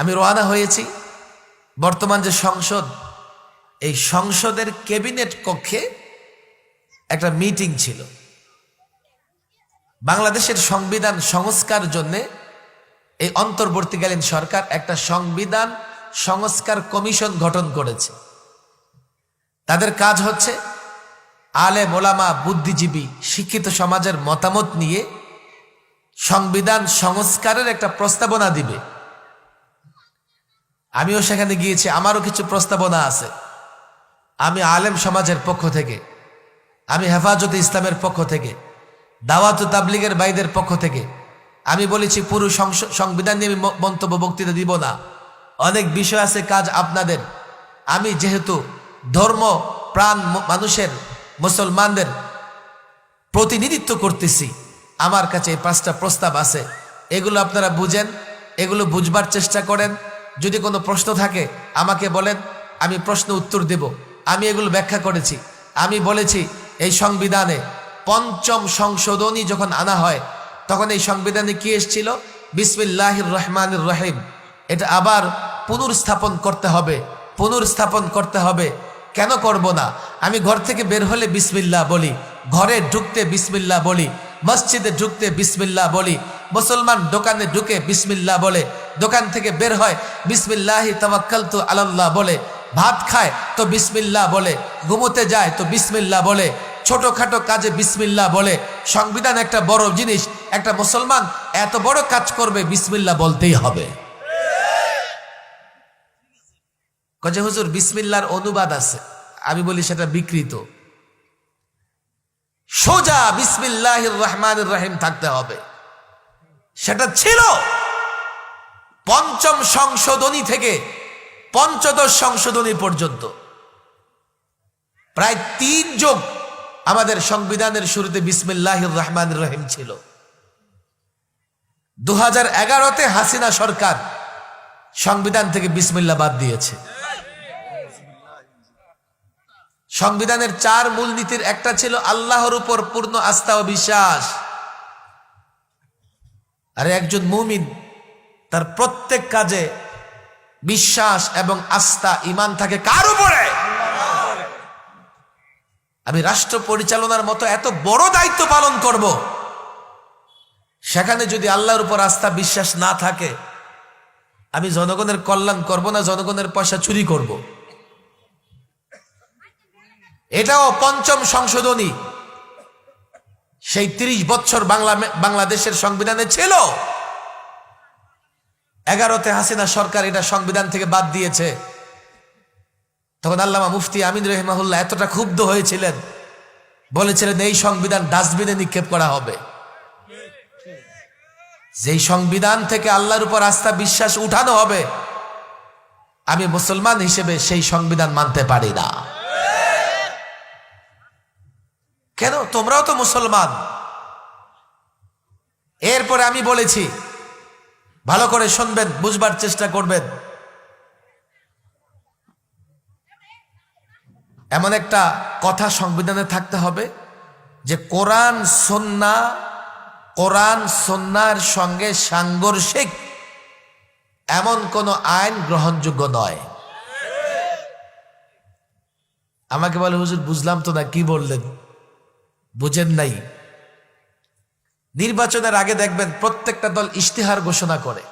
আমি রওনা হয়েছি। বর্তমান যে সংসদ, এই সংসদের ক্যাবিনেট কক্ষে একটা মিটিং ছিল। বাংলাদেশের সংবিধান সংস্কার জন্য এই অন্তর্বর্তীকালীন সরকার একটা সংবিধান সংস্কার কমিশন গঠন করেছে। তাদের কাজ হচ্ছে আলে মোলামা বুদ্ধিজীবী শিক্ষিত সমাজের মতামত নিয়ে সংবিধান সংস্কারের একটা প্রস্তাবনা দিবে। আমিও সেখানে গিয়েছি, আমারও কিছু প্রস্তাবনা আছে। আমি আলেম সমাজের পক্ষ থেকে, আমি হেফাজতে ইসলামের পক্ষ থেকে, দাওয়াত তাবলিগের ভাইদের পক্ষ থেকে, আমি বলেছি পুরো সংবিধান নিয়ে আমি মন্তব্য, বক্তৃতা দিব না। অনেক বিষয় আছে, কাজ আপনাদের। আমি যেহেতু ধর্ম, প্রাণ মানুষের, মুসলমানদের প্রতিনিধিত্ব করতেছি, আমার কাছে এই পাঁচটা প্রস্তাব আছে। এগুলো আপনারা বুঝেন, এগুলো বুঝবার চেষ্টা করেন। যদি কোনো প্রশ্ন থাকে, আমাকে বলেন, আমি প্রশ্ন উত্তর দেব। আমি এগুলো ব্যাখ্যা করেছি। আমি বলেছি, এই সংবিধানে পঞ্চম সংশোধনী যখন আনা হয়, তখন এই সংবিধানে কি এসেছিল? বিসমিল্লাহির রহমানির রহিম। এটা আবার পুনর্স্থাপন করতে হবে। পুনর্স্থাপন করতে হবে। কেন করব না? আমি ঘর থেকে বের হলে বিসমিল্লা বলি। ঘরে ঢুকতে বিসমিল্লা বলি। মসজিদে ঢুকতে বিসমিল্লা বলি। মুসলমান দোকানে ঢুকে বিসমিল্লা বলে। দোকান থেকে বের হয়, বিসমিল্লাহি তাওয়াক্কালতু আলাল্লাহ বলে। ভাত খায়, তো বিসমিল্লা বলে। ঘুমোতে যায়, তো বিসমিল্লা বলে। ছোটখাটো কাজে বিসমিল্লা বলে। সংবিধান একটা বড় জিনিস, একটা মুসলমান এত বড় কাজ করবে বিসমিল্লা বলতেই হবে। কজে হুজুর বিসমিল্লার অনুবাদ আছে। আমি বলি সেটা বিকৃত। সোজা বিসমিল্লাহ রহমান রহিম থাকতে হবে। সেটা ছিল। পঞ্চম সংশোধনী থেকে পঞ্চদশ সংশোধনী পর্যন্ত। প্রায় তিন যোগ আমাদের সংবিধানের শুরুতে বিসমিল্লাহ রহমান রহিম ছিল। দু হাজার এগারোতে হাসিনা সরকার সংবিধান থেকে বিসমিল্লা বাদ দিয়েছে। সংবিধানের চার মূলনীতির একটা ছিল আল্লাহর উপর পূর্ণ আস্থা ও বিশ্বাস। আর একজন মুমিন তার প্রত্যেক কাজে বিশ্বাস এবং আস্থা ইমান থাকে কার উপরে? আমি রাষ্ট্র পরিচালনার মতো এত বড় দায়িত্ব পালন করব, সেখানে যদি আল্লাহর উপর আস্থা, বিশ্বাস না থাকে, আমি জনগণের কল্যাণ করব না, জনগণের পয়সা চুরি করব। এটাও পঞ্চম সংশোধনী। সেই তিরিশ বছর বাংলা বাংলাদেশের সংবিধানে ছিল। এগারোতে হাসিনা সরকার এটা সংবিধান থেকে বাদ দিয়েছে। তখন আল্লামা মুফতি আমিন রহিমাহুল্লাহ এতটা ক্ষুব্ধ হয়েছিলেন, বলেছিলেন, এই সংবিধান ডাস্টবিনে নিক্ষেপ করা হবে। যেই সংবিধান থেকে আল্লাহর উপর আস্থা বিশ্বাস উঠানো হবে, আমি মুসলমান হিসেবে সেই সংবিধান মানতে পারি না। কেন? তোমরাও তো মুসলমান। এরপরে আমি বলেছি ভালো করে শুনবেন, বুঝবার চেষ্টা করবেন। এমন একটা কথা সংবিধানে থাকতে হবে যে কোরআন, সন্না, কোরআন সন্ন্যার সঙ্গে সাংঘর্ষিক এমন কোন আইন গ্রহণযোগ্য নয়। আমাকে বলে, হুজুর, বুঝলাম তো না, কি বললেন? বুঝেন নাই। নির্বাচনের আগে দেখবেন প্রত্যেকটা দল ইশতেহার ঘোষণা করে।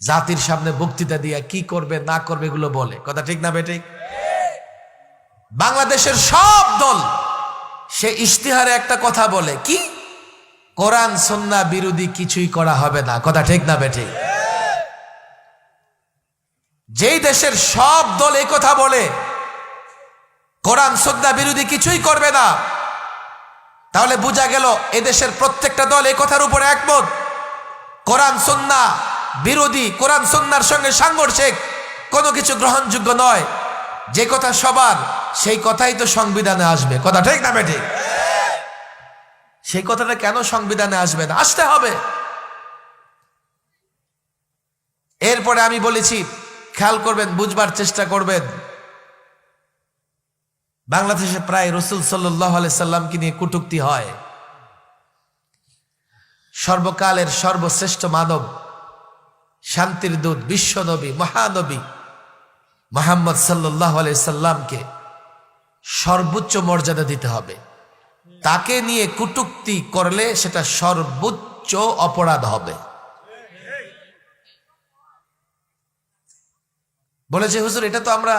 জাতির সামনে বক্তৃতা দিয়া কি করবে, না করবে এগুলো বলে। কথা ঠিক না বেঠিক? বাংলাদেশের সব দল, সে ইশতেহারে একটা কথা বলে, কি? কোরআন, সন্না বিরোধী কিছুই করা হবে না। কথা ঠিক না বেঠিক? যেই দেশের সব দল এই কথা বলে, কোরআন, সন্না বিরোধী কিছুই করবে না। তাহলে বোঝা গেল এদেশের প্রত্যেকটা দল এই কথার উপরে একমত। কোরআন, সন্না, বিরোধী, কোরআন সন্ন্যার সঙ্গে সাংঘর্ষিক, কোনো কিছু গ্রহণযোগ্য নয়। যে কথা সবার, সেই কথাই তো সংবিধানে আসবে। কথা ঠিক না বেঠি সেই কথাটা কেন সংবিধানে আসবে না? আসতে হবে। এরপরে আমি বলেছি, খেয়াল করবেন, বুঝবার চেষ্টা করবেন। বাংলাদেশে প্রায় রসুল সাল্লাহ সাল্লামকে নিয়ে কটুক্তি হয়। সর্বকালের সর্বশ্রেষ্ঠ মানব, শান্তির দূত বিশ্বনবী মহানবী মোহাম্মদ সাল্লাহ সাল্লামকে সর্বোচ্চ মর্যাদা দিতে হবে। তাকে নিয়ে কুটুক্তি করলে সেটা সর্বোচ্চ অপরাধ হবে। বলেছে, হুজুর, এটা তো আমরা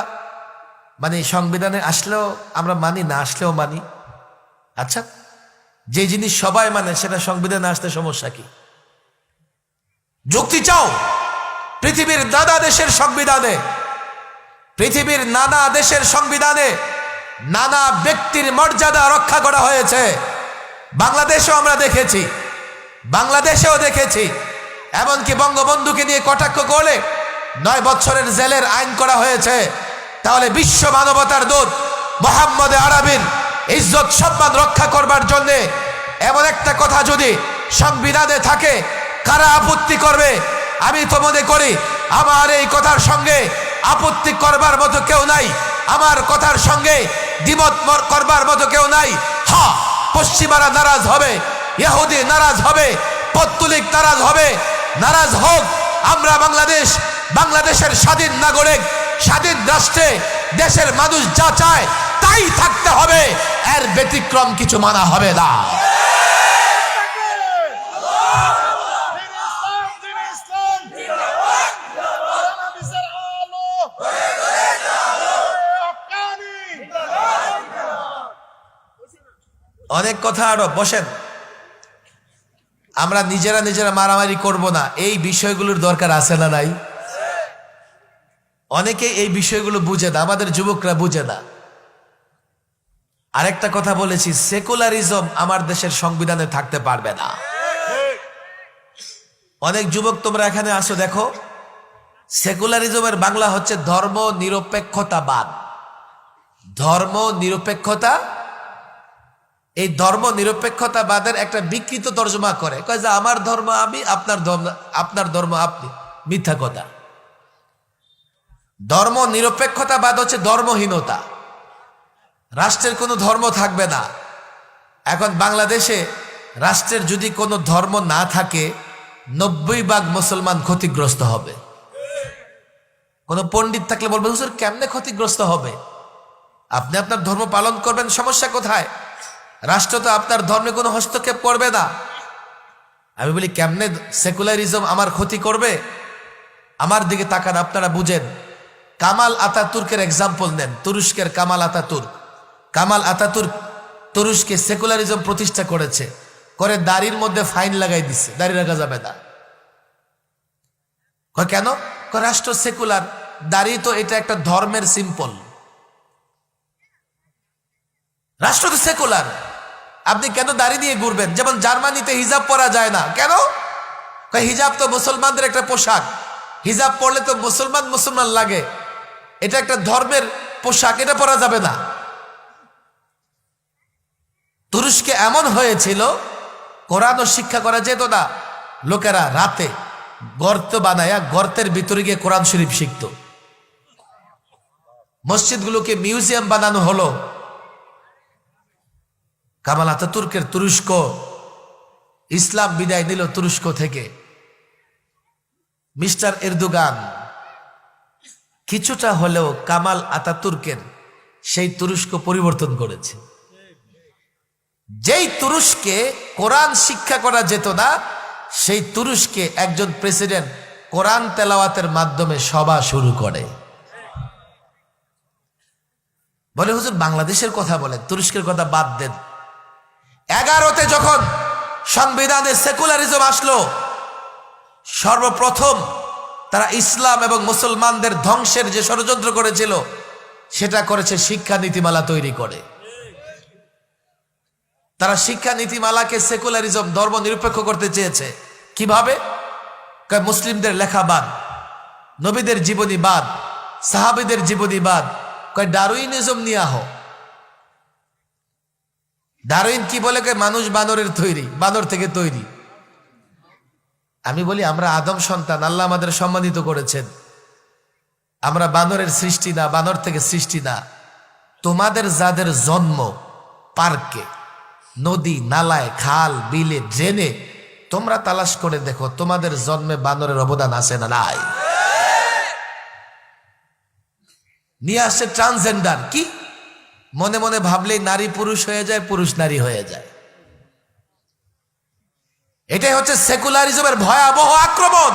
মানে সংবিধানে আসলেও আমরা মানি, না আসলেও মানি। আচ্ছা যে জিনিস সবাই মানে সেটা সংবিধানে আসতে সমস্যা কি? যুক্তি চাও, পৃথিবীর নানা দেশের সংবিধানে, পৃথিবীর নানা দেশের সংবিধানে নানা ব্যক্তির মর্যাদা রক্ষা করা হয়েছে। বাংলাদেশেও আমরা দেখেছি, বাংলাদেশেও দেখেছি। এমনকি বঙ্গবন্ধুকে নিয়ে কটাক্ষ করলে নয় বছরের জেলের আইন করা হয়েছে। তাহলে বিশ্ব মানবতার দূত মোহাম্মদ আরাবিন ইজ্জত সম্মান রক্ষা করবার জন্যে এমন একটা কথা যদি সংবিধানে থাকে, কারা আপত্তি করবে? আমি তো মনে করি আমার এই কথার সঙ্গে আপত্তি করবার মতো কেউ নাই। আমার কথার সঙ্গে দ্বিমত করবার মতো কেউ নাই। হা, পশ্চিমারা নারাজ হবে, ইহুদি নারাজ হবে, পত্তলিক নারাজ হবে। নারাজ হোক, আমরা বাংলাদেশ, বাংলাদেশের স্বাধীন নাগরিক স্বাধীন রাষ্ট্রে দেশের মানুষ যা চায়, তাই থাকতে হবে। এর ব্যতিক্রম কিছু মানা হবে না। অনেক কথা আরও, বসেন। আমরা নিজেরা নিজেরা মারামারি করব না। এই বিষয়গুলোর দরকার আছে না নাই? অনেকে এই বিষয়গুলো বুঝে না, আমাদের যুবকরা বুঝে না। আরেকটা কথা বলেছি, সেকুলারিজম আমার দেশের সংবিধানে থাকতে পারবে না। অনেক যুবক তোমরা এখানে আসো, দেখো। সেকুলারিজমের বাংলা হচ্ছে ধর্ম নিরপেক্ষতাবাদ ধর্ম নিরপেক্ষতা এই ধর্ম নিরপেক্ষতাবাদের একটা বিকৃত তর্জমা করে। কয় যে, আমার ধর্ম আমি, আপনার ধর্ম আপনার ধর্ম আপনি। মিথ্যা কথা। ধর্ম নিরপেক্ষতাবাদ হচ্ছে ধর্মহীনতা। রাষ্ট্রের কোনো ধর্ম থাকবে না। এখন বাংলাদেশে রাষ্ট্রের যদি কোনো ধর্ম না থাকে, নব্বই ভাগ মুসলমান ক্ষতিগ্রস্ত হবে। কোনো পণ্ডিত থাকলে বলবে, হুজুর, কেমনে ক্ষতিগ্রস্ত হবে? আপনি আপনার ধর্ম পালন করবেন, সমস্যা কোথায়? রাষ্ট্র তো আপনার ধর্মে কোনো হস্তক্ষেপ করবে না। আমি বলি, কেমনে সেকুলারিজম আমার ক্ষতি করবে? আমার দিকে তাকান, আপনারা বুঝেন। কামাল আতাতুর্কের এক্সাম্পল নেন, তুরস্কের কামাল আতাতুর্ক কামাল আতাতুর্ক তুরস্কে সেকুলারিজম প্রতিষ্ঠা করেছে, করে দাড়ির মধ্যে ফাইন লাগাই দিছে, দাড়ি রাখা যাবে না। কেন? রাষ্ট্র সেকুলার দাড়ি তো এটা একটা ধর্মের সিম্পল রাষ্ট্র তো সেকুলার আপনি কেন দাড়ি দিয়ে ঘুরবেন? যেমন জার্মানিতে হিজাব পরা যায় না। কেন? হিজাব তো মুসলমানদের একটা পোশাক। হিজাব পরলে তো মুসলমান মুসলমান লাগে। এটা একটা ধর্মের পোশাক, এটা পরা যাবে না। তুরস্কে এমন হয়েছিল কোরআনও শিক্ষা করা যেত না। লোকেরা রাতে গর্ত বানায়া গর্তের ভিতরে গিয়ে কোরআন শরীফ শিখত। মসজিদগুলোকে মিউজিয়াম বানানো হলো। কামাল আতাতুর্কের তুরস্ক, ইসলাম বিদায় নিল তুরস্ক থেকে। মিস্টার এরদোগান কিছুটা হলেও কামাল আতাতুর্কের সেই তুরস্ক পরিবর্তন করেছে। যেই তুরস্কে কোরআন শিক্ষা করা যেত না, সেই তুরস্কে একজন প্রেসিডেন্ট কোরআন তেলাওয়াতের মাধ্যমে সভা শুরু করে। বলে, হুজুর, বাংলাদেশের কথা বলেন, তুরস্কের কথা বাদ দেন। এগারোতে যখন সংবিধানে সেকুলারিজম আসলো, সর্বপ্রথম তারা ইসলাম এবং মুসলমানদের ধ্বংসের যে ষড়যন্ত্র করেছিল, সেটা করেছে শিক্ষা নীতিমালা তৈরি করে। তারা শিক্ষা নীতিমালাকে সেকুলারিজম, ধর্ম নিরপেক্ষ করতে চেয়েছে। কীভাবে? মুসলিমদের লেখা বাদ, নবীদের জীবনী বাদ, সাহাবিদের জীবনী বাদ। কয়, ডারুইনিজম নিয়ে আহ। ডারুইন কি বলে? কয়, মানুষ বানরের তৈরি, বানর থেকে তৈরি। আমি বলি, আমরা আদম সন্তান, আল্লাহ আমাদের সম্মানিত করেছেন। আমরা বানরের সৃষ্টি না, বানর থেকে সৃষ্টি না। তোমাদের যাদের জন্ম পার্কে, নদী, নালায়, খাল, বিলে, ড্রেনে, তোমরা তালাশ করে দেখো, তোমাদের জন্মে বানরের অবদান আছে না নাই। নিয়ে আসছে ট্রান্সজেন্ডার কি? মনে মনে ভাবলেই নারী পুরুষ হয়ে যায়, পুরুষ নারী হয়ে যায়। এটাই হচ্ছে সেকুলারিজমের ভয়াবহ আক্রমণ।